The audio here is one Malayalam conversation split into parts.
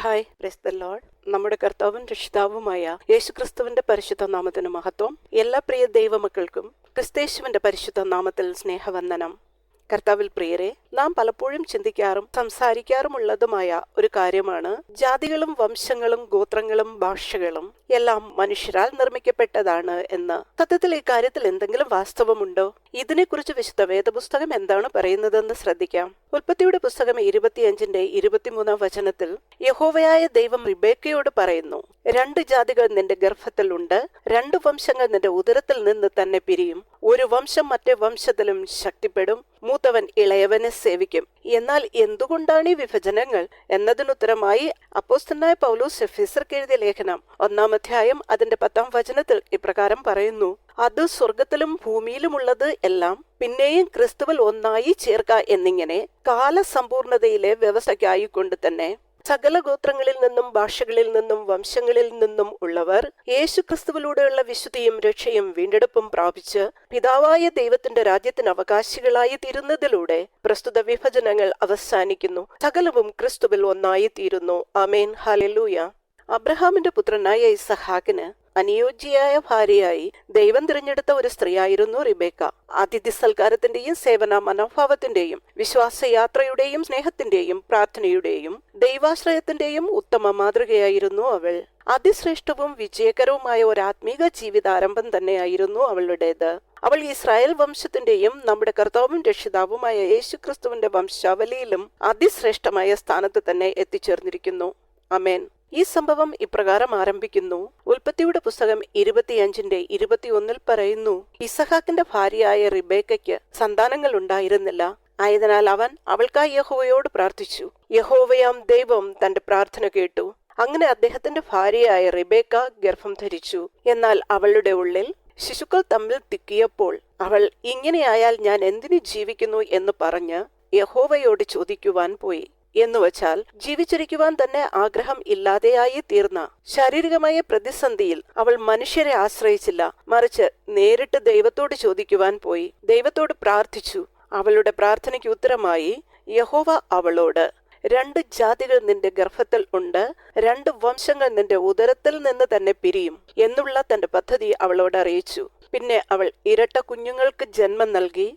ഹായ് പ്രൈസ് ദ ലോർഡ് നമ്മുടെ കർത്താവും രക്ഷിതാവുമായ യേശുക്രിസ്തുവിന്റെ പരിശുദ്ധ നാമത്തിന് മഹത്വം. എല്ലാ പ്രിയ ദൈവമക്കൾക്കും ക്രിസ്തേശുവിന്റെ പരിശുദ്ധ നാമത്തിൽ സ്നേഹവന്ദനം. കർത്താവിൽ പ്രിയരെ നാം പലപ്പോഴും ചിന്തിക്കാറും സംസാരിക്കാറുമുള്ളതുമായ ഒരു കാര്യമാണ്. ജാതികളും വംശങ്ങളും ഗോത്രങ്ങളും ഭാഷകളും എല്ലാം മനുഷ്യരാൽ നിർമ്മിക്കപ്പെട്ടതാണ് എന്ന്. സത്യത്തിൽ ഈ കാര്യത്തിൽ എന്തെങ്കിലും വാസ്തവമുണ്ടോ? ഇതിനെക്കുറിച്ച് വിശുദ്ധ വേദപുസ്തകം എന്താണ് പറയുന്നതെന്ന് ശ്രദ്ധിക്കാം. ഉൽപ്പത്തിയുടെ പുസ്തകം ഇരുപത്തിയഞ്ചിന്റെ ഇരുപത്തിമൂന്നാം വചനത്തിൽ യഹോവയായ ദൈവം റിബേക്കയോട് പറയുന്നു രണ്ട് ജാതികൾ നിന്റെ ഗർഭത്തിൽ ഉണ്ട് രണ്ട് വംശങ്ങൾ നിന്റെ ഉദരത്തിൽ നിന്ന് തന്നെ പിരിയും. ഒരു വംശം മറ്റേ വംശത്തിലും ശക്തിപ്പെടും. മൂത്തവൻ ഇളയവനെ സേവിക്കും. എന്നാൽ എന്തുകൊണ്ടാണ് ഈ വിഭജനങ്ങൾ? എന്നതിനുത്തരമായി അപ്പോസ്തനായ പൗലോസ് എഫീസർക്ക് എഴുതിയ ലേഖനം ഒന്നാം അധ്യായം അതിന്റെ പത്താം വചനത്തിൽ ഇപ്രകാരം പറയുന്നു അത് സ്വർഗത്തിലും ഭൂമിയിലുമുള്ളത് എല്ലാം പിന്നെയും ക്രിസ്തുവിൽ ഒന്നായി ചേർക്ക എന്നിങ്ങനെ കാലസമ്പൂർണതയിലെ വ്യവസ്ഥയ്ക്കായിക്കൊണ്ട് തന്നെ സകല ഗോത്രങ്ങളിൽ നിന്നും ഭാഷകളിൽ നിന്നും വംശങ്ങളിൽ നിന്നും ഉള്ളവർ യേശുക്രിസ്തുവിലൂടെയുള്ള വിശുദ്ധിയും രക്ഷയും വീണ്ടെടുപ്പും പ്രാപിച്ച് പിതാവായ ദൈവത്തിന്റെ രാജ്യത്തിന് അവകാശികളായി തീരുന്നതിലൂടെ പ്രസ്തുത വിഭജനങ്ങൾ അവസാനിക്കുന്നു. സകലവും ക്രിസ്തുവിൽ ഒന്നായി തീരുന്നു അമേൻ ഹലലൂയ അബ്രഹാമിന്റെ പുത്രനായ ഇസഹാക്കിന് അനുയോജ്യയായ ഭാര്യയായി ദൈവം തിരഞ്ഞെടുത്ത ഒരു സ്ത്രീയായിരുന്നു റിബേക്ക. അതിഥി സൽക്കാരത്തിന്റെയും സേവന മനോഭാവത്തിന്റെയും വിശ്വാസയാത്രയുടെയും സ്നേഹത്തിന്റെയും പ്രാർത്ഥനയുടെയും ദൈവാശ്രയത്തിന്റെയും ഉത്തമ മാതൃകയായിരുന്നു അവൾ. അതിശ്രേഷ്ഠവും വിജയകരവുമായ ഒരു ആത്മീക ജീവിതാരംഭം തന്നെയായിരുന്നു അവളുടേത്. അവൾ ഇസ്രായേൽ വംശത്തിന്റെയും നമ്മുടെ കർത്താവും രക്ഷിതാവുമായ യേശുക്രിസ്തുവിന്റെ വംശാവലിയിലും അതിശ്രേഷ്ഠമായ സ്ഥാനത്ത് തന്നെ എത്തിച്ചേർന്നിരിക്കുന്നു. അമേൻ ഈ സംഭവം ഇപ്രകാരം ആരംഭിക്കുന്നു. ഉൽപ്പത്തിയുടെ പുസ്തകം ഇരുപത്തിയഞ്ചിന്റെ ഇരുപത്തിയൊന്നിൽ പറയുന്നു ഇസഹാക്കിന്റെ ഭാര്യയായ റിബേക്കയ്ക്ക് സന്താനങ്ങൾ ഉണ്ടായിരുന്നില്ല. ആയതിനാൽ അവൻ അവൾക്കായി യഹോവയോട് പ്രാർത്ഥിച്ചു. യഹോവയാം ദൈവം തന്റെ പ്രാർത്ഥന കേട്ടു. അങ്ങനെ അദ്ദേഹത്തിന്റെ ഭാര്യയായ റിബേക്ക ഗർഭം ധരിച്ചു. എന്നാൽ അവളുടെ ഉള്ളിൽ ശിശുക്കൾ തമ്മിൽ തിക്കിയപ്പോൾ അവൾ ഇങ്ങനെയായാൽ ഞാൻ എന്തിനു ജീവിക്കുന്നു? എന്ന് പറഞ്ഞ് യഹോവയോട് ചോദിക്കുവാൻ പോയി. എന്നുവച്ചാൽ ജീവിച്ചിരിക്കുവാൻ തന്നെ ആഗ്രഹം ഇല്ലാതെയായി തീർന്ന ശാരീരികമായ പ്രതിസന്ധിയിൽ അവൾ മനുഷ്യരെ ആശ്രയിച്ചില്ല. മറിച്ച് നേരിട്ട് ദൈവത്തോട് ചോദിക്കുവാൻ പോയി. ദൈവത്തോട് പ്രാർത്ഥിച്ചു. അവളുടെ പ്രാർത്ഥനയ്ക്ക് ഉത്തരമായി യഹോവ അവളോട് രണ്ട് ജാതികൾ നിന്റെ ഗർഭത്തിൽ ഉണ്ട് രണ്ട് വംശങ്ങൾ നിന്റെ ഉദരത്തിൽ നിന്ന് തന്നെ പിരിയും എന്നുള്ള തന്റെ പദ്ധതി അവളോട് അറിയിച്ചു. പിന്നെ അവൾ ഇരട്ട കുഞ്ഞുങ്ങൾക്ക് ജന്മം നൽകി.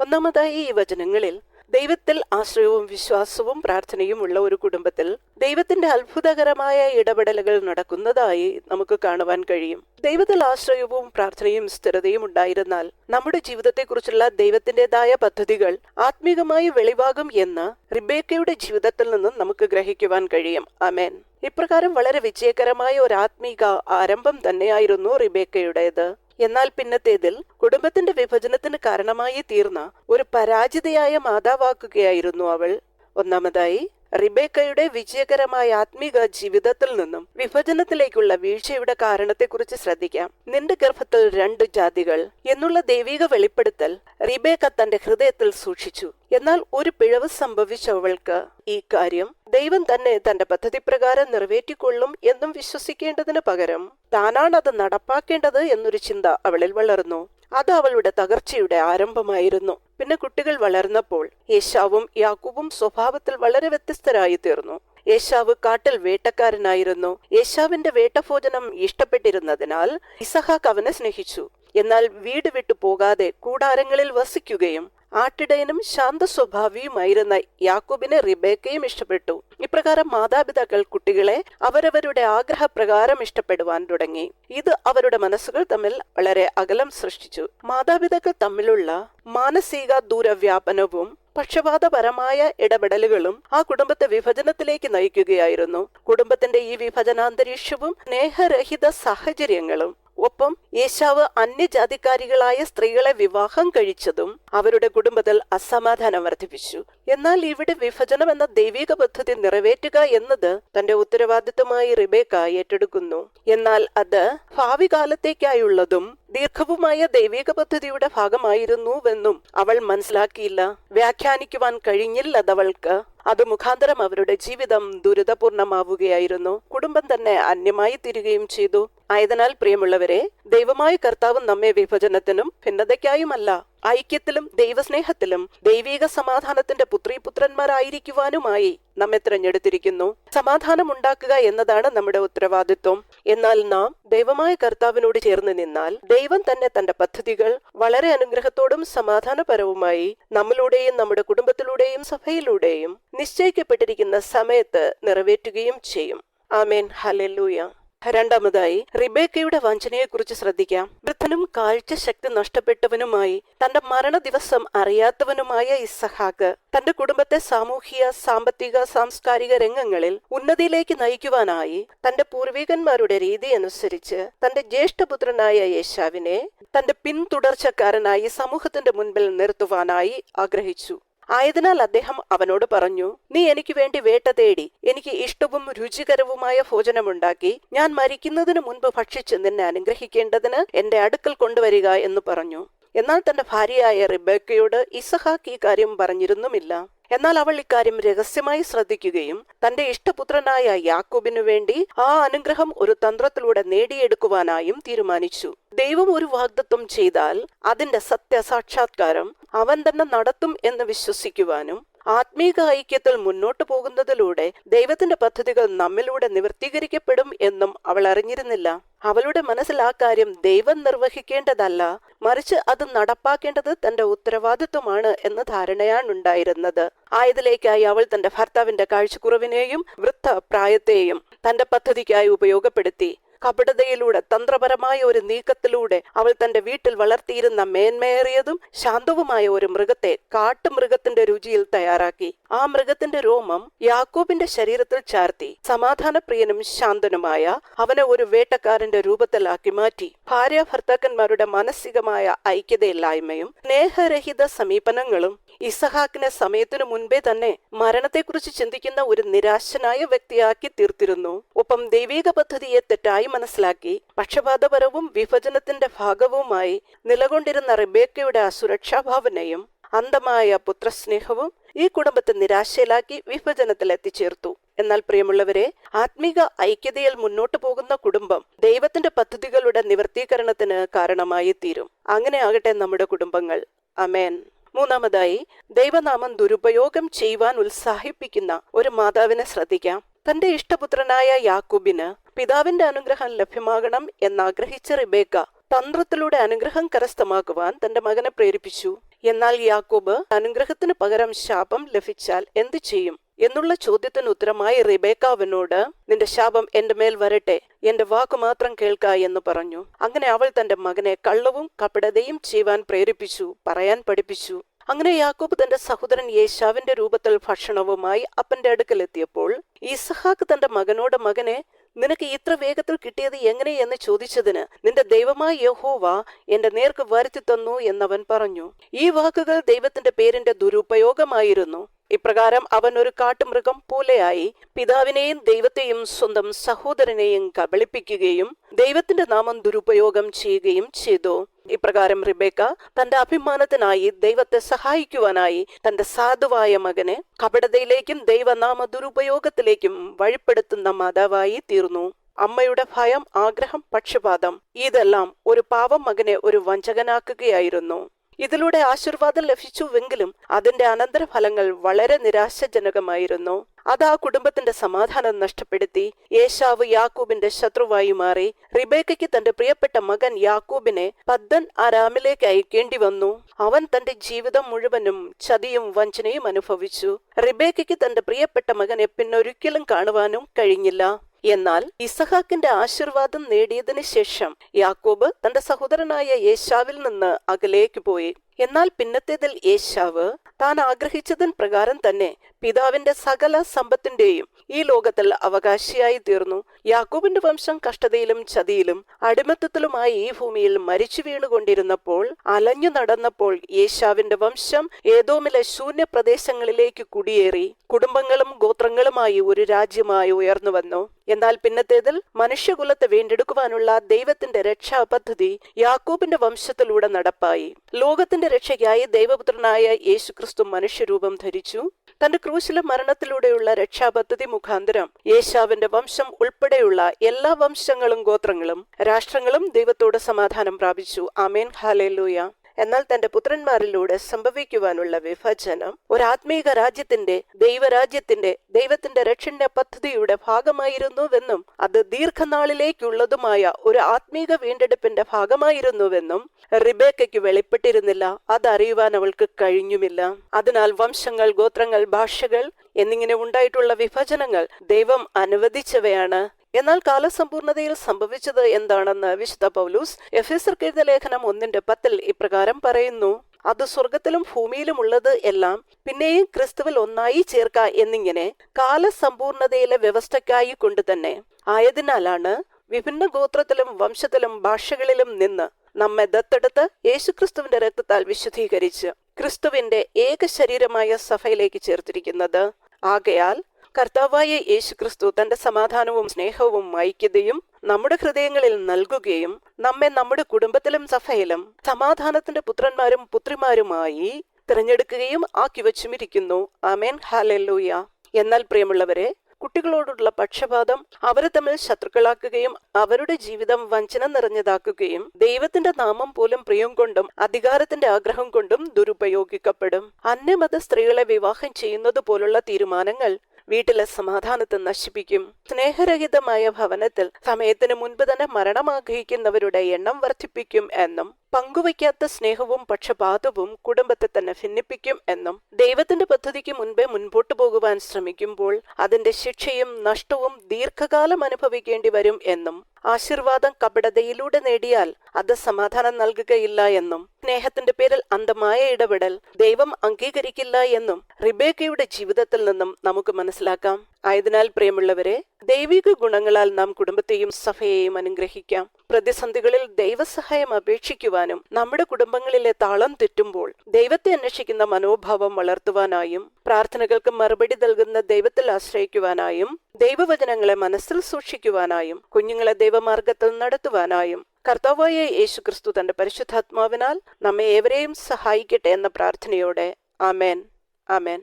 ഒന്നാമതായി ഈ വചനങ്ങളിൽ ദൈവത്തിൽ ആശ്രയവും വിശ്വാസവും പ്രാർത്ഥനയും ഉള്ള ഒരു കുടുംബത്തിൽ ദൈവത്തിന്റെ അത്ഭുതകരമായ ഇടപെടലുകൾ നടക്കുന്നതായി നമുക്ക് കാണുവാൻ കഴിയും. ദൈവത്തിൽ ആശ്രയവും പ്രാർത്ഥനയും സ്ഥിരതയും ഉണ്ടായിരുന്നാൽ നമ്മുടെ ജീവിതത്തെക്കുറിച്ചുള്ള ദൈവത്തിന്റെതായ പദ്ധതികൾ ആത്മീകമായി വെളിവാകും എന്ന് റിബേക്കയുടെ ജീവിതത്തിൽ നിന്നും നമുക്ക് ഗ്രഹിക്കുവാൻ കഴിയും. അമേൻ ഇപ്രകാരം വളരെ വിജയകരമായ ഒരു ആത്മീക ആരംഭം തന്നെയായിരുന്നു റിബേക്കയുടേത്. എന്നാൽ പിന്നത്തേതിൽ കുടുംബത്തിന്റെ വിഭജനത്തിന് കാരണമായി തീർന്ന ഒരു പരാജിതയായ മാതാവാക്കുകയായിരുന്നു അവൾ. ഒന്നാമതായി റിബേക്കയുടെ വിജയകരമായ ആത്മീക ജീവിതത്തിൽ നിന്നും വിഭജനത്തിലേക്കുള്ള വീഴ്ചയുടെ കാരണത്തെക്കുറിച്ച് ശ്രദ്ധിക്കാം. നിന്റെ ഗർഭത്തിൽ രണ്ട് ജാതികൾ എന്നുള്ള ദൈവിക വെളിപ്പെടുത്തൽ റിബേക്ക തന്റെ ഹൃദയത്തിൽ സൂക്ഷിച്ചു. എന്നാൽ ഒരു പിഴവ് സംഭവിച്ചവൾക്ക് ഈ കാര്യം ദൈവം തന്നെ തന്റെ പദ്ധതി പ്രകാരം നിറവേറ്റിക്കൊള്ളും എന്നും വിശ്വസിക്കേണ്ടതിന് പകരം താനാണത് നടപ്പാക്കേണ്ടത് എന്നൊരു ചിന്ത അവളിൽ വളർന്നു. അത് അവളുടെ തകർച്ചയുടെ ആരംഭമായിരുന്നു. പിന്നെ കുട്ടികൾ വളർന്നപ്പോൾ യേശാവും യാക്കൂബും സ്വഭാവത്തിൽ വളരെ വ്യത്യസ്തരായി തീർന്നു. യേശാവ് കാട്ടിൽ വേട്ടക്കാരനായിരുന്നു. യേശാവിന്റെ വേട്ടഭോജനം ഇഷ്ടപ്പെട്ടിരുന്നതിനാൽ ഇസഹാക്ക് അവനെ സ്നേഹിച്ചു. എന്നാൽ വീട് വിട്ടു പോകാതെ കൂടാരങ്ങളിൽ വസിക്കുകയും ആട്ടിടയനും ശാന്ത സ്വഭാവിയുമായിരുന്ന യാക്കോബിനെ റിബേക്കയും ഇഷ്ടപ്പെട്ടു. ഇപ്രകാരം മാതാപിതാക്കൾ കുട്ടികളെ അവരവരുടെ ആഗ്രഹപ്രകാരം ഇഷ്ടപ്പെടുവാൻ തുടങ്ങി. ഇത് അവരുടെ മനസ്സുകൾ തമ്മിൽ വളരെ അകലം സൃഷ്ടിച്ചു. മാതാപിതാക്കൾ തമ്മിലുള്ള മാനസിക ദൂരവ്യാപനവും പക്ഷപാതപരമായ ഇടപെടലുകളും ആ കുടുംബത്തെ വിഭജനത്തിലേക്ക് നയിക്കുകയായിരുന്നു. കുടുംബത്തിന്റെ ഈ വിഭജനാന്തരീക്ഷവും സ്നേഹരഹിത സാഹചര്യങ്ങളും ഒപ്പം യേശാവ് അന്യജാതിക്കാരികളായ സ്ത്രീകളെ വിവാഹം കഴിച്ചതും അവരുടെ കുടുംബത്തിൽ അസമാധാനം വർദ്ധിപ്പിച്ചു. എന്നാൽ ഇവിടെ വിഭജനം എന്ന ദൈവിക പദ്ധതി നിറവേറ്റുക എന്നത് തന്റെ ഉത്തരവാദിത്തമായി റിബേക്ക ഏറ്റെടുക്കുന്നു. എന്നാൽ അത് ഭാവി കാലത്തേക്കായുള്ളതും ദീർഘവുമായ ദൈവിക പദ്ധതിയുടെ ഭാഗമായിരുന്നുവെന്നും അവൾ മനസ്സിലാക്കിയില്ല. വ്യാഖ്യാനിക്കുവാൻ കഴിഞ്ഞില്ലതവൾക്ക് അത് മുഖാന്തരം അവരുടെ ജീവിതം ദുരിതപൂർണമാവുകയായിരുന്നു. കുടുംബം തന്നെ അന്യമായി തീരുകയും ചെയ്തു. ആയതിനാൽ പ്രിയമുള്ളവരെ ദൈവമായ കർത്താവ് നമ്മെ വിഭജനത്തിനും ഭിന്നതയ്ക്കായുമല്ല ഐക്യത്തിലും ദൈവസ്നേഹത്തിലും ദൈവീക സമാധാനത്തിന്റെ പുത്രീപുത്രന്മാരായിരിക്കുവാനുമായി നമ്മെ തിരഞ്ഞെടുത്തിരിക്കുന്നു. സമാധാനം ഉണ്ടാക്കുക എന്നതാണ് നമ്മുടെ ഉത്തരവാദിത്വം. എന്നാൽ നാം ദൈവമായ കർത്താവിനോട് ചേർന്ന് നിന്നാൽ ദൈവം തന്നെ തന്റെ പദ്ധതികൾ വളരെ അനുഗ്രഹത്തോടും സമാധാനപരവുമായി നമ്മിലൂടെയും നമ്മുടെ കുടുംബത്തിലൂടെയും സഭയിലൂടെയും നിശ്ചയിക്കപ്പെട്ടിരിക്കുന്ന സമയത്ത് നിറവേറ്റുകയും ചെയ്യും. ആമേൻ. ഹലെലൂയ രണ്ടാമതായി റിബേക്കയുടെ വഞ്ചനയെക്കുറിച്ച് ശ്രദ്ധിക്കാം. വൃദ്ധനും കാഴ്ച ശക്തി നഷ്ടപ്പെട്ടവനുമായി തന്റെ മരണ ദിവസം അറിയാത്തവനുമായ ഇസഹാക്ക് തന്റെ കുടുംബത്തെ സാമൂഹിക സാമ്പത്തിക സാംസ്കാരിക രംഗങ്ങളിൽ ഉന്നതിയിലേക്ക് നയിക്കുവാനായി തന്റെ പൂർവികന്മാരുടെ രീതി അനുസരിച്ച് തന്റെ ജ്യേഷ്ഠപുത്രനായ യേശാവിനെ തന്റെ പിന്തുടർച്ചക്കാരനായി സമൂഹത്തിന്റെ മുൻപിൽ നിർത്തുവാനായി ആഗ്രഹിച്ചു. ആയതിനാൽ അദ്ദേഹം അവനോട് പറഞ്ഞു നീ എനിക്ക് വേണ്ടി വേട്ട തേടി എനിക്ക് ഇഷ്ടവും രുചികരവുമായ ഭോജനമുണ്ടാക്കി ഞാൻ മരിക്കുന്നതിനു മുൻപ് ഭക്ഷിച്ച് നിന്നെ അനുഗ്രഹിക്കേണ്ടതിന് എന്റെ അടുക്കൽ കൊണ്ടുവരിക എന്ന് പറഞ്ഞു. എന്നാൽ തന്റെ ഭാര്യയായ റിബേക്കയോട് ഇസഹാക്ക് ഈ കാര്യം പറഞ്ഞിരുന്നുമില്ല. എന്നാൽ അവൾ ഇക്കാര്യം രഹസ്യമായി ശ്രദ്ധിക്കുകയും തന്റെ ഇഷ്ടപുത്രനായ യാക്കോബിനു വേണ്ടി ആ അനുഗ്രഹം ഒരു തന്ത്രത്തിലൂടെ നേടിയെടുക്കുവാനായും തീരുമാനിച്ചു. ദൈവം ഒരു വാഗ്ദത്വം ചെയ്താൽ അതിന്റെ സത്യസാക്ഷാത്കാരം അവൻ തന്നെ നടത്തും എന്ന് വിശ്വസിക്കുവാനും ആത്മീക ഐക്യത്തിൽ മുന്നോട്ടു പോകുന്നതിലൂടെ ദൈവത്തിന്റെ പദ്ധതികൾ നമ്മിലൂടെ നിവർത്തീകരിക്കപ്പെടും എന്നും അവൾ അറിഞ്ഞിരുന്നില്ല. അവളുടെ മനസ്സിൽ ആ കാര്യം ദൈവം നിർവഹിക്കേണ്ടതല്ല മറിച്ച് അത് നടപ്പാക്കേണ്ടത് തന്റെ ഉത്തരവാദിത്വമാണ് എന്ന ധാരണയാണ് ഉണ്ടായിരുന്നത് ആയതിലേക്കായി അവൾ തന്റെ ഭർത്താവിന്റെ കാഴ്ചക്കുറവിനെയും വൃദ്ധ പ്രായത്തെയും തന്റെ പദ്ധതിക്കായി ഉപയോഗപ്പെടുത്തി. കപടതയിലൂടെ തന്ത്രപരമായ ഒരു നീക്കത്തിലൂടെ അവൾ തന്റെ വീട്ടിൽ വളർത്തിയിരുന്ന മേന്മയേറിയതും ശാന്തവുമായ ഒരു മൃഗത്തെ കാട്ടുമൃഗത്തിന്റെ രുചിയിൽ തയ്യാറാക്കി. ആ മൃഗത്തിന്റെ രോമം യാക്കോബിന്റെ ശരീരത്തിൽ ചാർത്തി. സമാധാനപ്രിയനും ശാന്തനുമായ അവനെ ഒരു വേട്ടക്കാരന്റെ രൂപത്തിലാക്കി മാറ്റി. ഭാര്യ ഭർത്താക്കന്മാരുടെ മാനസികമായ ഐക്യതയില്ലായ്മയും സ്നേഹരഹിത സമീപനങ്ങളും ഇസഹാക്കിനെ സമയത്തിനു മുൻപേ തന്നെ മരണത്തെക്കുറിച്ച് ചിന്തിക്കുന്ന ഒരു നിരാശനായ വ്യക്തിയാക്കി തീർത്തിരുന്നു. ഒപ്പം ദൈവിക പദ്ധതിയെ തെറ്റായി മനസ്സിലാക്കി പക്ഷപാതപരവും വിഭജനത്തിന്റെ ഭാഗവുമായി നിലകൊണ്ടിരുന്ന റിബേക്കയുടെ അസുരക്ഷാഭാവനയും അന്തമായ പുത്രസ്നേഹവും ഈ കുടുംബത്തെ നിരാശയിലാക്കി വിഭജനത്തിൽ എത്തിച്ചേർത്തു. എന്നാൽ പ്രിയമുള്ളവരെ ആത്മീക ഐക്യതയിൽ മുന്നോട്ടു പോകുന്ന കുടുംബം ദൈവത്തിന്റെ പദ്ധതികളുടെ നിവർത്തീകരണത്തിന് കാരണമായി തീരും. അങ്ങനെ ആകട്ടെ നമ്മുടെ കുടുംബങ്ങൾ. അമേൻ മൂന്നാമതായി ദൈവനാമം ദുരുപയോഗം ചെയ്യുവാൻ ഉത്സാഹിപ്പിക്കുന്ന ഒരു മാതാവിനെ ശ്രദ്ധിക്കാം. തന്റെ ഇഷ്ടപുത്രനായ യാക്കൂബിന് പിതാവിന്റെ അനുഗ്രഹം ലഭ്യമാകണം എന്നാഗ്രഹിച്ച റിബേക്ക തന്ത്രത്തിലൂടെ അനുഗ്രഹം കരസ്ഥമാക്കുവാൻ തന്റെ മകനെ പ്രേരിപ്പിച്ചു. എന്നാൽ യാക്കൂബ് അനുഗ്രഹത്തിന് പകരം ശാപം ലഭിച്ചാൽ എന്തു ചെയ്യും? എന്നുള്ള ചോദ്യത്തിന് ഉത്തരമായി റിബേക്കാവിനോട് നിന്റെ ശാപം എന്റെ മേൽ വരട്ടെ എന്റെ വാക്കു മാത്രം കേൾക്ക എന്ന് പറഞ്ഞു. അങ്ങനെ അവൾ തന്റെ മകനെ കള്ളവും കപടതയും ചെയ്യുവാൻ പ്രേരിപ്പിച്ചു പറയാൻ പഠിപ്പിച്ചു. അങ്ങനെ യാക്കോബ് തന്റെ സഹോദരൻ യേശാവിന്റെ രൂപത്തിൽ ഭക്ഷണവുമായി അപ്പന്റെ അടുക്കലെത്തിയപ്പോൾ ഇസഹാക്ക് തന്റെ മകനോട് മകനെ നിനക്ക് ഇത്ര വേഗത്തിൽ കിട്ടിയത് എങ്ങനെ? എന്ന് ചോദിച്ചതിന് നിന്റെ ദൈവമായ യഹോവ എന്റെ നേർക്ക് വരുത്തി തന്നു എന്നവൻ പറഞ്ഞു. ഈ വാക്കുകൾ ദൈവത്തിന്റെ പേരിന്റെ ദുരുപയോഗമായിരുന്നു. ഇപ്രകാരം അവൻ ഒരു കാട്ടുമൃഗം പോലെയായി പിതാവിനെയും ദൈവത്തെയും സ്വന്തം സഹോദരനെയും കബളിപ്പിക്കുകയും ദൈവത്തിന്റെ നാമം ദുരുപയോഗം ചെയ്യുകയും ചെയ്തു. ഇപ്രകാരം റിബേക്ക തന്റെ അഭിമാനത്തിനായി ദൈവത്തെ സഹായിക്കുവാനായി തന്റെ സാധുവായ മകനെ കപടതയിലേക്കും ദൈവനാമ ദുരുപയോഗത്തിലേക്കും വഴിപ്പെടുത്തുന്ന മാതാവായി തീർന്നു. അമ്മയുടെ ഭയം ആഗ്രഹം പക്ഷപാതം ഇതെല്ലാം ഒരു പാവം മകനെ ഒരു വഞ്ചകനാക്കുകയായിരുന്നു. ഇതിലൂടെ ആശീർവാദം ലഭിച്ചുവെങ്കിലും അതിന്റെ അനന്തരഫലങ്ങൾ വളരെ നിരാശജനകമായിരുന്നു. അത് ആ കുടുംബത്തിന്റെ സമാധാനം നഷ്ടപ്പെടുത്തി. യേശാവ് യാക്കൂബിന്റെ ശത്രുവായി മാറി. റിബേക്കയ്ക്ക് തന്റെ പ്രിയപ്പെട്ട മകൻ യാക്കൂബിനെ പദ്ദൻ ആരാമിലേക്ക് അയക്കേണ്ടി വന്നു. അവൻ തന്റെ ജീവിതം മുഴുവനും ചതിയും വഞ്ചനയും അനുഭവിച്ചു. റിബേക്കയ്ക്ക് തന്റെ പ്രിയപ്പെട്ട മകനെ പിന്നൊരിക്കലും കാണുവാനും കഴിഞ്ഞില്ല. എന്നാൽ ഇസഹാക്കിന്റെ ആശീർവാദം നേടിയതിനു ശേഷം യാക്കോബ് തന്റെ സഹോദരനായ യേശാവിൽ നിന്ന് അകലേക്ക് പോയി. എന്നാൽ പിന്നത്തേതിൽ യേശാവ് താൻ ആഗ്രഹിച്ചതിൻ പ്രകാരം തന്നെ പിതാവിന്റെ സകല സമ്പത്തിന്റെയും ഈ ലോകത്തിൽ അവകാശിയായി തീർന്നു. യാക്കോബിന്റെ വംശം കഷ്ടതയിലും ചതിയിലും അടിമത്തത്തിലുമായി ഈ ഭൂമിയിൽ മരിച്ചു വീണുകൊണ്ടിരുന്നപ്പോൾ അലഞ്ഞു നടന്നപ്പോൾ യേശാവിന്റെ വംശം ഏതോമിലെ ശൂന്യ പ്രദേശങ്ങളിലേക്ക് കുടിയേറി കുടുംബങ്ങളും ഗോത്രങ്ങളുമായി ഒരു രാജ്യമായി ഉയർന്നു വന്നു. എന്നാൽ പിന്നത്തേതിൽ മനുഷ്യകുലത്തെ വീണ്ടെടുക്കുവാനുള്ള ദൈവത്തിന്റെ രക്ഷാ പദ്ധതി യാക്കോബിന്റെ വംശത്തിലൂടെ നടപ്പായി. ലോകത്തിന്റെ രക്ഷയ്ക്കായി ദൈവപുത്രനായ യേശുക്രിസ്തു മനുഷ്യരൂപം ധരിച്ചു. തന്റെ ക്രൂശിലെ മരണത്തിലൂടെയുള്ള രക്ഷാപദ്ധതി മുഖാന്തരം യേശാവിന്റെ വംശം ഉൾപ്പെടെ ഉൾപ്പെടെയുള്ള എല്ലാ വംശങ്ങളും ഗോത്രങ്ങളും രാഷ്ട്രങ്ങളും ദൈവത്തോട് സമാധാനം പ്രാപിച്ചു. ആമേൻ. ഹാലേലൂയ എന്നാൽ തന്റെ പുത്രന്മാരിലൂടെ സംഭവിക്കുവാനുള്ള വിഭജനം ഒരു ആത്മീക രാജ്യത്തിന്റെ ദൈവരാജ്യത്തിന്റെ ദൈവത്തിന്റെ രക്ഷണ പദ്ധതിയുടെ ഭാഗമായിരുന്നുവെന്നും അത് ദീർഘനാളിലേക്കുള്ളതുമായ ഒരു ആത്മീക വീണ്ടെടുപ്പിന്റെ ഭാഗമായിരുന്നുവെന്നും റിബേക്കയ്ക്ക് വെളിപ്പെട്ടിരുന്നില്ല. അതറിയുവാൻ അവൾക്ക് കഴിഞ്ഞുമില്ല. അതിനാൽ വംശങ്ങൾ ഗോത്രങ്ങൾ ഭാഷകൾ എന്നിങ്ങനെ ഉണ്ടായിട്ടുള്ള വിഭജനങ്ങൾ ദൈവം അനുവദിച്ചവയാണ്. എന്നാൽ കാലസമ്പൂർണതയിൽ സംഭവിച്ചത് എന്താണെന്ന് വിശുദ്ധ പൗലൂസ് എഫേസർക്ക് എഴുതിയ ലേഖനം ഒന്നിന്റെ പത്തിൽ ഇപ്രകാരം പറയുന്നു. അത് സ്വർഗത്തിലും ഭൂമിയിലുമുള്ളത് എല്ലാം പിന്നെയും ക്രിസ്തുവിൽ ഒന്നായി ചേർക്ക എന്നിങ്ങനെ കാലസമ്പൂർണതയിലെ വ്യവസ്ഥയ്ക്കായി കൊണ്ട് തന്നെ ആയതിനാലാണ് വിഭിന്ന ഗോത്രത്തിലും വംശത്തിലും ഭാഷകളിലും നിന്ന് നമ്മെ ദത്തെടുത്ത് യേശുക്രിസ്തുവിന്റെ രക്തത്താൽ വിശുദ്ധീകരിച്ച് ക്രിസ്തുവിന്റെ ഏക ശരീരമായ സഭയിലേക്ക് ചേർത്തിരിക്കുന്നത്. ആകയാൽ കർത്താവായ യേശുക്രിസ്തു തന്റെ സമാധാനവും സ്നേഹവും ഐക്യതയും നമ്മുടെ ഹൃദയങ്ങളിൽ നൽകുകയും നമ്മെ നമ്മുടെ കുടുംബത്തിലും സഭയിലും സമാധാനത്തിന്റെ പുത്രന്മാരും പുത്രിമാരുമായി തിരഞ്ഞെടുക്കുകയും ആക്കി വച്ചുമിരിക്കുന്നു. ആമേൻ. ഹാലൂയ എന്നാൽ പ്രിയമുള്ളവരെ കുട്ടികളോടുള്ള പക്ഷപാതം അവരെ തമ്മിൽ ശത്രുക്കളാക്കുകയും അവരുടെ ജീവിതം വഞ്ചന നിറഞ്ഞതാക്കുകയും ദൈവത്തിന്റെ നാമം പോലും പ്രിയം കൊണ്ടും അധികാരത്തിന്റെ ആഗ്രഹം കൊണ്ടും ദുരുപയോഗിക്കപ്പെടും. അന്യമത സ്ത്രീകളെ വിവാഹം ചെയ്യുന്നത് പോലുള്ള തീരുമാനങ്ങൾ വീട്ടിലെ സമാധാനത്തെ നശിപ്പിക്കും. സ്നേഹരഹിതമായ ഭവനത്തിൽ സമയത്തിന് മുൻപ് തന്നെ മരണം ആഗ്രഹിക്കുന്നവരുടെ എണ്ണം വർദ്ധിപ്പിക്കും എന്നും പങ്കുവയ്ക്കാത്ത സ്നേഹവും പക്ഷപാതവും കുടുംബത്തെ തന്നെ ഭിന്നിപ്പിക്കും എന്നും ദൈവത്തിന്റെ പദ്ധതിക്ക് മുൻപേ മുൻപോട്ടു പോകുവാൻ ശ്രമിക്കുമ്പോൾ അതിന്റെ ശിക്ഷയും നഷ്ടവും ദീർഘകാലം അനുഭവിക്കേണ്ടി വരും എന്നും ആശീർവാദം കപടതയിലൂടെ നേടിയാൽ അത് സമാധാനം നൽകുകയില്ല എന്നും സ്നേഹത്തിന്റെ പേരിൽ അന്തമായ ഇടപെടൽ ദൈവം അംഗീകരിക്കില്ല എന്നും റിബേക്കയുടെ ജീവിതത്തിൽ നിന്നും നമുക്ക് മനസ്സിലാക്കാം. ആയതിനാൽ പ്രിയമുള്ളവരെ ദൈവിക ഗുണങ്ങളാൽ നാം കുടുംബത്തെയും സഭയെയും അനുഗ്രഹിക്കാം. പ്രതിസന്ധികളിൽ ദൈവസഹായം അപേക്ഷിക്കുവാനും നമ്മുടെ കുടുംബങ്ങളിലെ താളം തെറ്റുമ്പോൾ ദൈവത്തെ അന്വേഷിക്കുന്ന മനോഭാവം വളർത്തുവാനായും പ്രാർത്ഥനകൾക്ക് മറുപടി നൽകുന്ന ദൈവത്തിൽ ആശ്രയിക്കുവാനായും ദൈവവചനങ്ങളെ മനസ്സിൽ സൂക്ഷിക്കുവാനായും കുഞ്ഞുങ്ങളെ ദൈവമാർഗത്തിൽ നടത്തുവാനായും കർത്താവായ യേശുക്രിസ്തു തന്റെ പരിശുദ്ധാത്മാവിനാൽ നമ്മെ ഏവരെയും സഹായിക്കട്ടെ എന്ന പ്രാർത്ഥനയോടെ. ആമേൻ. ആമേൻ.